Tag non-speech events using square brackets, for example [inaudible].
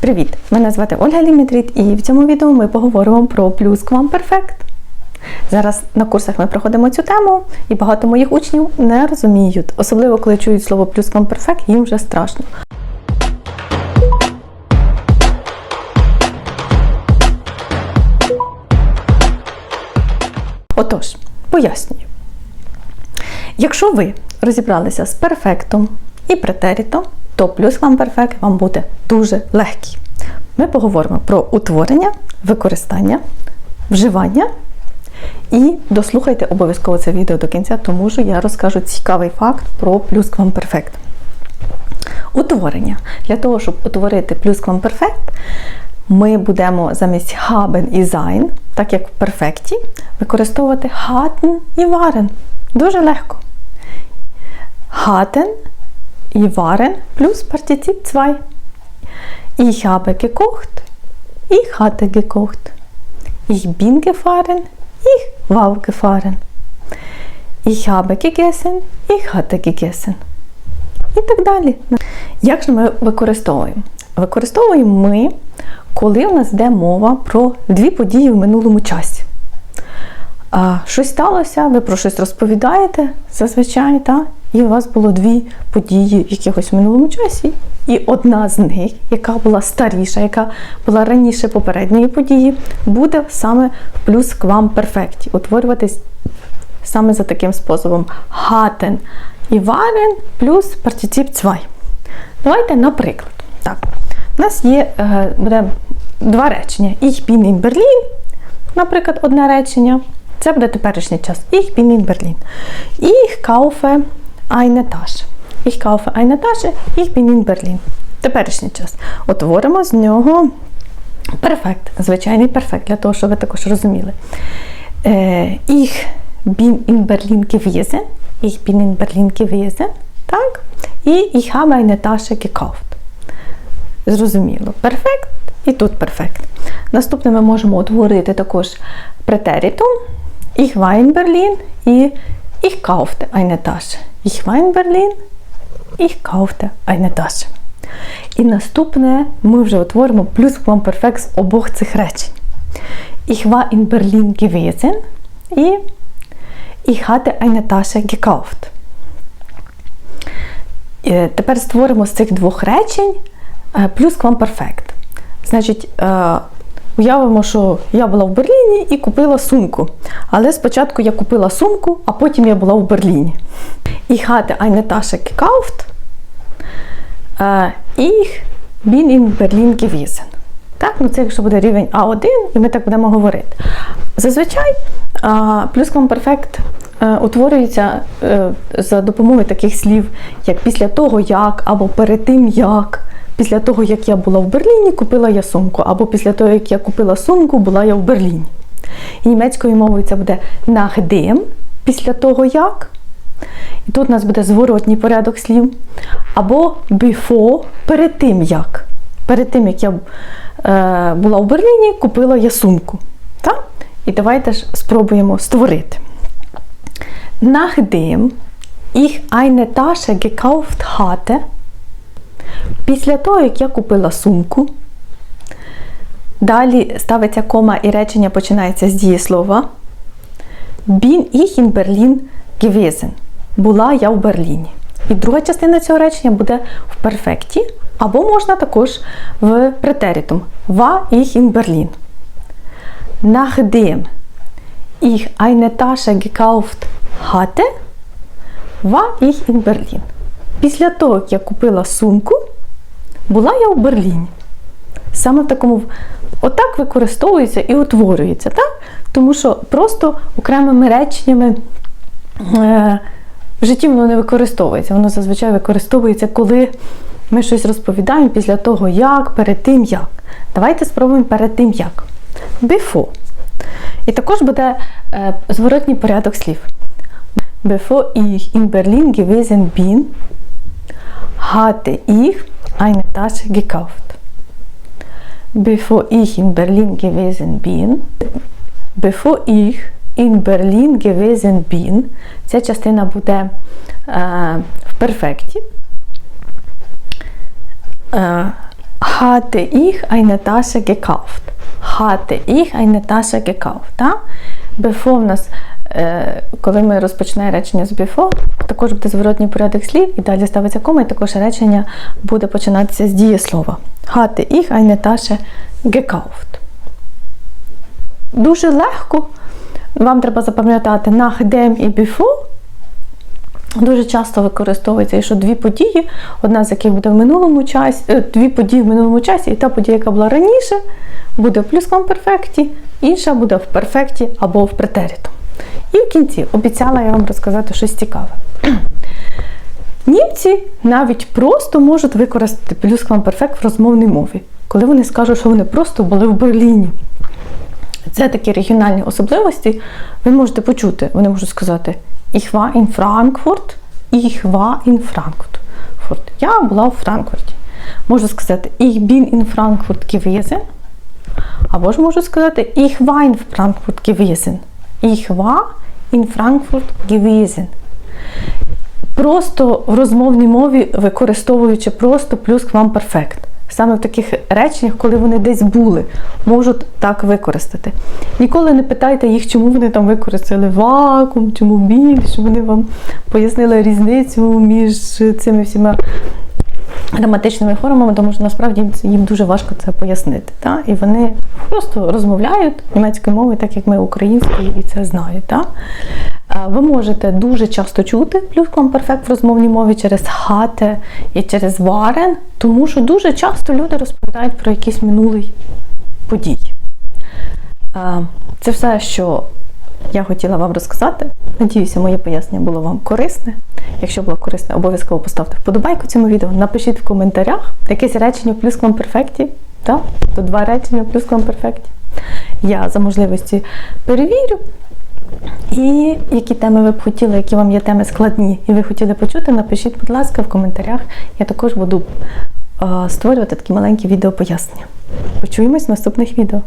Привіт! Мене звати Ольга Лімітріт і в цьому відео ми поговоримо про плюсквамперфект. Зараз на курсах ми проходимо цю тему, і багато моїх учнів не розуміють, особливо коли чують слово плюсквамперфект, їм вже страшно. Отож, пояснюю. Якщо ви розібралися з перфектом і претерітом, то плюсквамперфект вам буде дуже легкий. Ми поговоримо про утворення, використання, вживання. І дослухайте обов'язково це відео до кінця, тому що я розкажу цікавий факт про плюсквамперфект. Утворення. Для того, щоб утворити плюсквамперфект, ми будемо замість haben і sein, так як в перфекті, використовувати hatten і waren. Дуже легко. Hatten waren плюс партицип 2. Ich habe gekocht, ich hatte gekocht. Ich bin gefahren, ich war gefahren. Ich habe gegessen, ich hatte gegessen. І так далі. Як же ми використовуємо? Використовуємо ми, коли у нас йде мова про дві події в минулому часі. А, Щось сталося, ви про щось розповідаєте зазвичай, та? і у вас було дві події в якихось минулому часі. І одна з них, яка була старіша, яка була раніше попередньої події, буде саме в плюс вам перфекті. Утворюватись саме за таким способом. Hatten і waren плюс партицип 2. Давайте, наприклад. Так, У нас є е, буде два речення. Ich bin in Berlin, наприклад, одне речення. Це буде теперішній час. Ich bin in Berlin. Ich kaufe eine Tasche. Ich kaufe eine Tasche, ich bin in Berlin. Теперішній час. Утворимо з нього перфект, звичайний перфект, для того, щоб ви також розуміли. Ich bin in Berlin gewesen. Ich bin in Berlin gewesen. Так? І ich habe eine Tasche gekauft. Зрозуміло. Перфект і тут перфект. Наступне ми можемо утворити також претерітум. Ich war in Berlin і ich kaufte eine Tasche. Ich war in Berlin, ich kaufte eine Tasche. І наступне ми вже утворимо плюс-квамперфект з обох цих речень. Ich war in Berlin gewesen і ich hatte eine Tasche gekauft. Тепер створимо з цих двох речень плюс-квамперфект. Значить, Уявимо, що я була в Берліні і купила сумку. Але спочатку я купила сумку, а потім я була в Берліні. Ich hatte eine Tasche gekauft. Ich bin in Berlin gewesen. Так, ну Це якщо буде рівень А1, і ми так будемо говорити. Зазвичай плюсквамперфект утворюється за допомогою таких слів, як після того, як, або перед тим як. Після того, як я була в Берліні, купила я сумку. Або після того, як я купила сумку, була я в Берліні. І німецькою мовою це буде nachdem, після того як. І тут у нас буде зворотній порядок слів. Або before, перед тим як. Перед тим, як я е, була в Берліні, купила я сумку. Так? І давайте ж спробуємо створити. Nachdem ich eine Tasche gekauft hatte, Після того, як я купила сумку, далі ставиться кома і речення починається з дієслова. Bin ich in Berlin gewesen. Була я в Берліні. І друга частина цього речення буде в перфекті, або можна також в претеритум. War ich in Berlin. Nachdem ich eine Tasche gekauft hatte, war ich in Berlin. Після того, як я купила сумку, була я у Берліні. Саме в такому отак використовується і утворюється, так? тому що просто окремими реченнями е, в житті воно не використовується. Воно зазвичай використовується, коли ми щось розповідаємо після того, як, перед тим як. Давайте спробуємо перед тим як. Before. І також буде е, зворотній порядок слів. Bevor ich in Berlin gewesen bin, hatte ich Tasche gekauft. Bevor ich in Berlin gewesen bin, bevor ich in Berlin gewesen bin, Ceciastena bude äh, w perfekcji, äh, hatte ich eine Tasche gekauft. Hatte ich eine Tasche gekauft. Да? Bevor das коли ми розпочинаємо речення з before, також буде зворотній порядок слів, і далі ставиться кома, і також речення буде починатися з дієслова. Hatte ich eine Tasche gekauft. Дуже легко. Вам треба запам'ятати nachdem і before. Дуже часто використовується, що дві події, одна з яких буде в минулому часі, е, дві події в минулому часі, і та подія, яка була раніше, буде в плюсквамперфекті, інша буде в перфекті або в претеріту. І в кінці обіцяла я вам розказати щось цікаве. [clears throat] Німці навіть просто можуть використати плюсквамперфект в розмовній мові, коли вони скажуть, що вони просто були в Берліні. Це такі регіональні особливості. Ви можете почути, вони можуть сказати Ich war in Frankfurt, ich war in Frankfurt. Я була в Франкфурті. Можу сказати Ich bin in Frankfurt gewesen. Або ж можу сказати Ich war in Frankfurt gewesen. Ich war in Frankfurt gewesen. Просто в розмовній мові використовуючи просто плюс к вам перфект. Саме в таких реченнях, коли вони десь були, можуть так використати. Ніколи не питайте їх, чому вони там використали вакуум, чому біль, щоб вони вам пояснили різницю між цими всіма граматичними формами, тому що насправді їм дуже важко це пояснити. Та? І вони просто розмовляють німецькою мовою, так як ми українською, і це знають. Та? Ви можете дуже часто чути плюсквамперфект в розмовній мові через хате і через варен, тому що дуже часто люди розповідають про якийсь минулий подій. Це все, що я хотіла вам розказати. Надіюся, моє пояснення було вам корисне. Якщо було корисне, обов'язково поставте вподобайку цьому відео. Напишіть в коментарях якесь речення в плюсквамперфекті. Так? То два речення в плюсквамперфекті. Я за можливості перевірю. І які теми ви б хотіли, які вам є теми складні, і ви хотіли почути, напишіть, будь ласка, в коментарях. Я також буду е, створювати такі маленькі відео пояснення. Почуємось в наступних відео.